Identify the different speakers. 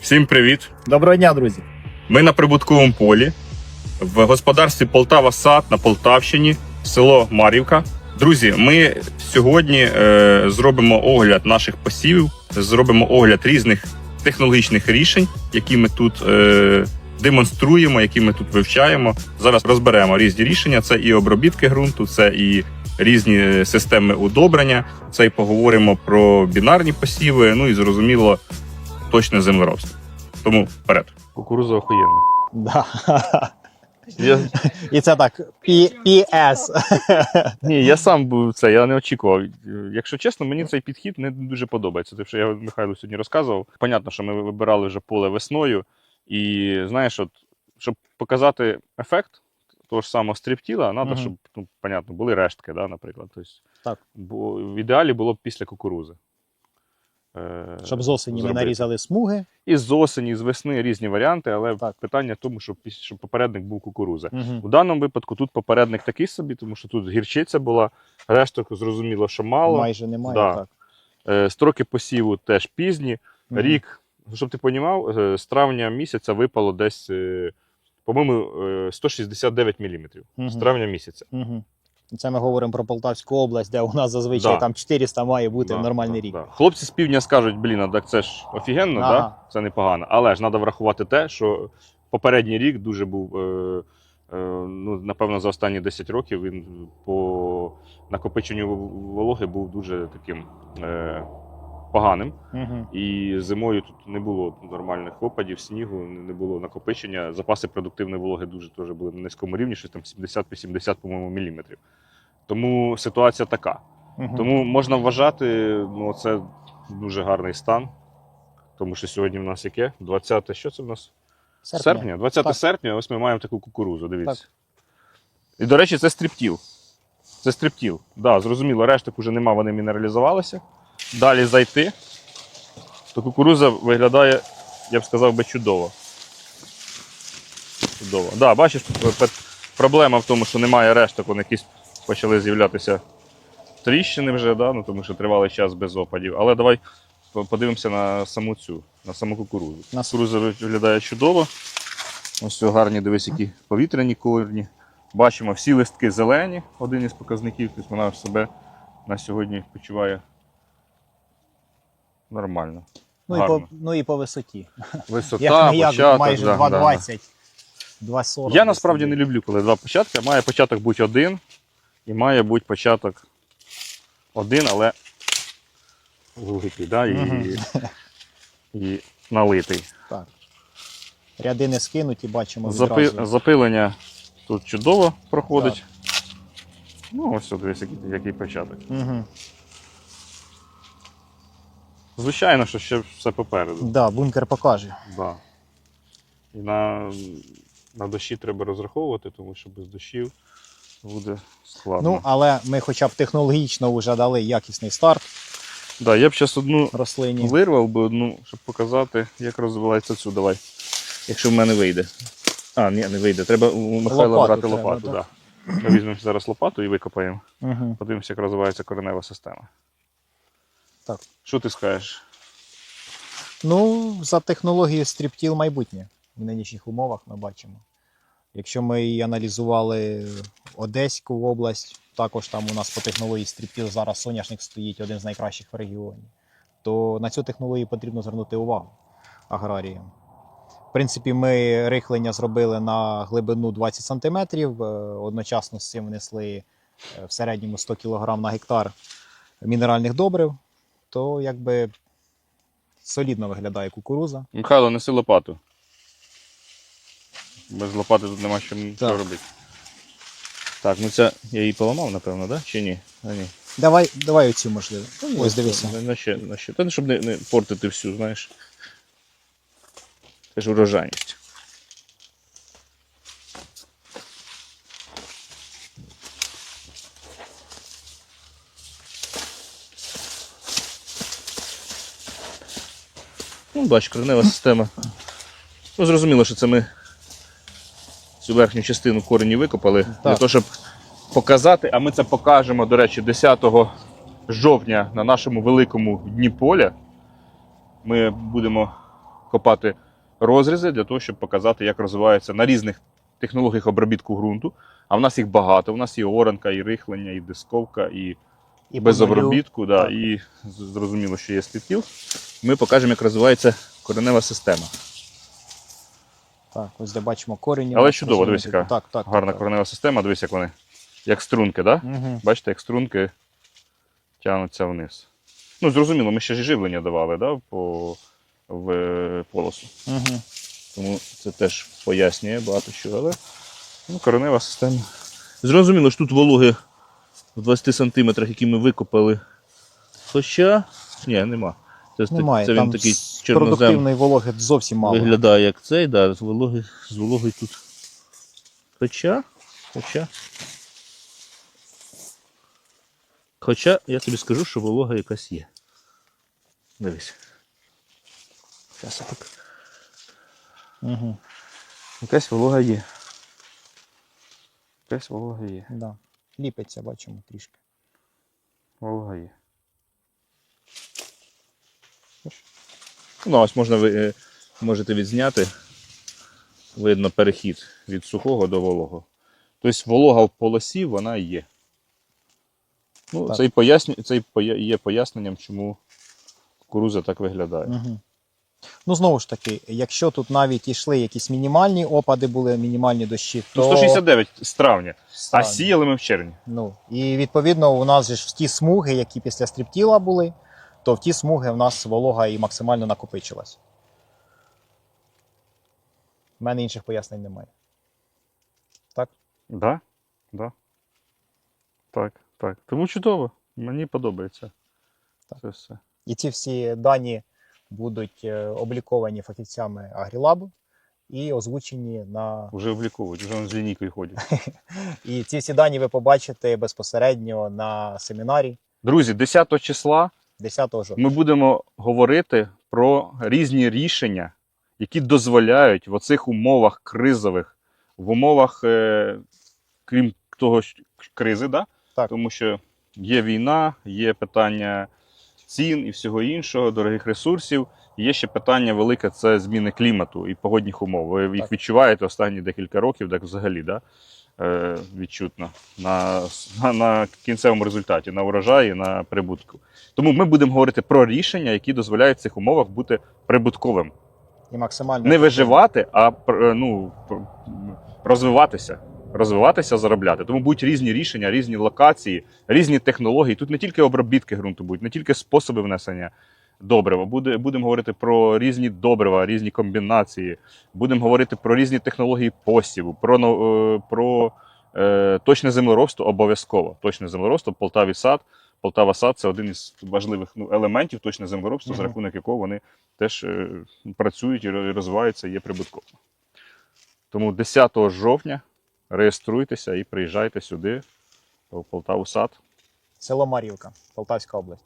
Speaker 1: Всім привіт!
Speaker 2: Доброго дня, друзі.
Speaker 1: Ми на прибутковому полі в господарстві Полтава Сад на Полтавщині, село Мар'ївка. Друзі, ми сьогодні е, зробимо огляд наших посівів, зробимо огляд різних технологічних рішень, які ми тут е, демонструємо, які ми тут вивчаємо. Зараз розберемо різні рішення. Це і обробітки ґрунту, це і різні системи удобрення. Це і поговоримо про бінарні посіви. Ну і зрозуміло, точне землеробство. Тому вперед. Кукуруза охуєнна.
Speaker 2: Да.
Speaker 1: Я,
Speaker 2: І це так. PS.
Speaker 1: ні, я сам був це, я не очікував. Якщо чесно, мені цей підхід не дуже подобається. Те, що я Михайлу сьогодні розказував. Понятно, що ми вибирали вже поле весною, і знаєш, от, щоб показати ефект того ж самого стріптіла, треба,
Speaker 2: Мгм.
Speaker 1: щоб ну, понятно, були рештки, да, наприклад. Тобто,
Speaker 2: Так.
Speaker 1: Бо в ідеалі було б після кукурузи. Е,
Speaker 2: Щоб з осені ми нарізали смуги.
Speaker 1: І з осені, і з весни різні варіанти, але
Speaker 2: Так.
Speaker 1: питання в тому, щоб, щоб попередник був кукуруза.
Speaker 2: Угу.
Speaker 1: У даному випадку тут попередник такий собі, тому що тут гірчиця була, решток зрозуміло, що мало.
Speaker 2: Майже немає.
Speaker 1: Да.
Speaker 2: Так.
Speaker 1: Е, Строки посіву теж пізні.
Speaker 2: Мгм.
Speaker 1: Рік, щоб ти понімав, е, з травня місяця випало десь, е, по-моєму, е, 169 мм.
Speaker 2: Мгм.
Speaker 1: З травня місяця.
Speaker 2: Угу. Це ми говоримо про Полтавську область, де у нас зазвичай
Speaker 1: Да.
Speaker 2: там 400 має бути
Speaker 1: Да,
Speaker 2: нормальний
Speaker 1: да,
Speaker 2: рік.
Speaker 1: да. Хлопці з півдня скажуть, блін, а так це ж офігенно,
Speaker 2: Ага.
Speaker 1: да? це непогано. Але ж треба врахувати те, що попередній рік дуже був, е, е, ну, напевно, за останні 10 років він по накопиченню вологи був дуже таким е, поганим.
Speaker 2: Угу.
Speaker 1: І зимою тут не було нормальних опадів, снігу, не було накопичення. Запаси продуктивної вологи дуже теж були на низькому рівні, щось там 70-80, по-моєму, міліметрів. Тому ситуація така.
Speaker 2: Угу.
Speaker 1: Тому можна вважати, ну це дуже гарний стан. Тому що сьогодні в нас яке? 20, що це в нас? Серпня. 20
Speaker 2: Так.
Speaker 1: серпня, ось ми маємо таку кукурузу, дивіться. І, до речі, це стріптіл. Це стріптіл. Да, зрозуміло, решток уже нема, вони мінералізувалися. Далі зайти, то кукуруза виглядає, я б сказав би, чудово. Чудово. Да, бачиш, проблема в тому, що немає решток, вони якісь почали з'являтися тріщини вже, да? ну, тому що тривалий час без опадів. Але давай подивимося на саму цю, на саму кукурузу.
Speaker 2: На
Speaker 1: Кукуруза виглядає чудово. Ось гарні, дивись, які повітряні корні. Бачимо, всі листки зелені, один із показників, тобто вона себе на сьогодні почуває нормально.
Speaker 2: Ну, і по, ну і по висоті.
Speaker 1: Висота,
Speaker 2: Як як,
Speaker 1: початок.
Speaker 2: майже
Speaker 1: да,
Speaker 2: 2,20,
Speaker 1: да.
Speaker 2: 2,40.
Speaker 1: Я насправді не люблю, коли два початки. Має початок бути один, і має бути початок один, але великий, да? і,
Speaker 2: Мгм.
Speaker 1: і налитий.
Speaker 2: Так. Ряди не скинуті, бачимо
Speaker 1: Запи...
Speaker 2: відразу.
Speaker 1: Запилення тут чудово проходить. Ну, ось дивись, який, який початок.
Speaker 2: Угу.
Speaker 1: Звичайно, що ще все попереду.
Speaker 2: Да, бункер покаже.
Speaker 1: Да. І на, на дощі треба розраховувати, тому що без дощів буде складно.
Speaker 2: Ну, але ми хоча б технологічно вже дали якісний старт
Speaker 1: да, я б зараз одну
Speaker 2: рослині.
Speaker 1: вирвав би одну, щоб показати, як розвивається цю. Давай. Якщо в мене вийде. А, ні, не вийде. Треба у Михайла
Speaker 2: Лопату
Speaker 1: брати
Speaker 2: треба,
Speaker 1: лопату. Да. Ми візьмемо зараз лопату і викопаємо.
Speaker 2: Угу.
Speaker 1: Подивимося, як розвивається коренева система.
Speaker 2: Так.
Speaker 1: Що ти скажеш?
Speaker 2: Ну, за технологією стріптіл майбутнє в нинішніх умовах ми бачимо. Якщо ми і аналізували Одеську область, також там у нас по технології стріптіл зараз соняшник стоїть один з найкращих в регіоні, то на цю технологію потрібно звернути увагу аграріям. В принципі, ми рихлення зробили на глибину 20 см, одночасно з цим внесли е, в середньому 100 кг на гектар мінеральних добрив, то якби солідно виглядає кукуруза.
Speaker 1: Михайло, неси лопату. Без лопати тут нема що, що робити. Так, ну це я її поламав, напевно, да? Чи ні? А, ні.
Speaker 2: Давай, давай оцю можливо. Ось дивися.
Speaker 1: На, на ще, на ще. Та, щоб не, не портити всю, знаєш. Це ж урожайність. Ну, бач, коренева система. Ну, зрозуміло, що це ми цю верхню частину корені викопали для того, щоб показати, а ми це покажемо, до речі, 10 жовтня на нашому великому дні поля. Ми будемо копати розрізи для того, щоб показати, як розвивається на різних технологіях обробітку ґрунту. А в нас їх багато. У нас і оранка, і рихлення, і дисковка, і,
Speaker 2: І
Speaker 1: без обробітку. Да, і зрозуміло, що є стріптіл. Ми покажемо, як розвивається коренева система.
Speaker 2: Так, ось де бачимо корені.
Speaker 1: Але чудово, дивись, яка
Speaker 2: так, так,
Speaker 1: Гарна
Speaker 2: так,
Speaker 1: коренева система, дивись, як вони. Як струнки, да?
Speaker 2: Угу.
Speaker 1: Бачите, як струнки тягнуться вниз. Ну, зрозуміло, ми ще ж живлення давали да, по, в е, полосу.
Speaker 2: Угу.
Speaker 1: Тому це теж пояснює багато що, але ну, коренева система. Зрозуміло, що тут вологи в 20 сантиметрах, які ми викопали. Хоча. Ні, нема. Це,
Speaker 2: Немає,
Speaker 1: це він
Speaker 2: там
Speaker 1: такий чорнозем
Speaker 2: продуктивної вологи зовсім мало.
Speaker 1: виглядає як цей, да, з вологи, з вологою тут. Хоча. Хоча. Хоча я тобі скажу, що волога якась є. Дивись. Зараз я так.
Speaker 2: Угу.
Speaker 1: Якась волога є. Якась волога є.
Speaker 2: Да. Ліпиться, бачимо трішки.
Speaker 1: Волога є. Ну, ось можна ви е, можете відзняти. Видно перехід від сухого до вологого. Тобто волога в полосі вона є. Ну,
Speaker 2: Так.
Speaker 1: це, і поясню, це і є поясненням, чому кукуруза так виглядає.
Speaker 2: Угу. Ну, знову ж таки, якщо тут навіть йшли якісь мінімальні опади, були мінімальні дощі, то
Speaker 1: Ну, 169 з травня, а сіяли ми в червні.
Speaker 2: Ну, і відповідно, у нас же ж в ті смуги, які після стріптіла були, то в ті смуги в нас волога і максимально накопичилась. У мене інших пояснень немає. Так?
Speaker 1: Да? Да. Так, так. Тому чудово. Мені подобається.
Speaker 2: Так.
Speaker 1: Це все.
Speaker 2: І ці всі дані будуть е, обліковані фахівцями Агрілабу і озвучені на.
Speaker 1: Вже обліковують, вже з лінійкою ходять.
Speaker 2: І ці всі дані ви побачите безпосередньо на семінарі
Speaker 1: Друзі, 10 числа
Speaker 2: 10 жовтня.
Speaker 1: ми будемо говорити про різні рішення, які дозволяють в оцих умовах кризових, в умовах, е, крім того, що- кризи, да?
Speaker 2: Так.
Speaker 1: тому що є війна, є питання цін і всього іншого, дорогих ресурсів. Є ще питання велике це зміни клімату і погодних умов. Ви їх
Speaker 2: Так.
Speaker 1: відчуваєте останні декілька років, так взагалі, да? е, відчутно на, на, на кінцевому результаті, на урожаї, на прибутку. Тому ми будемо говорити про рішення, які дозволяють в цих умовах бути прибутковим.
Speaker 2: І максимально
Speaker 1: Не виживати, а пр- ну, розвиватися. Розвиватися, заробляти. Тому будуть різні рішення, різні локації, різні технології. Тут не тільки обробітки ґрунту будуть, не тільки способи внесення добрива. Буде, будемо говорити про різні добрива, різні комбінації. Будемо говорити про різні технології посіву, про, е, про е, точне землеробство обов'язково. Точне землеробство, Полтаві сад. Полтава сад це один із важливих ну, елементів точне землеробства, за рахунок якого вони теж е, працюють і розвиваються, і є прибутково. Тому 10 жовтня реєструйтеся і приїжджайте сюди, в Полтаву сад.
Speaker 2: село Марівка, Полтавська область.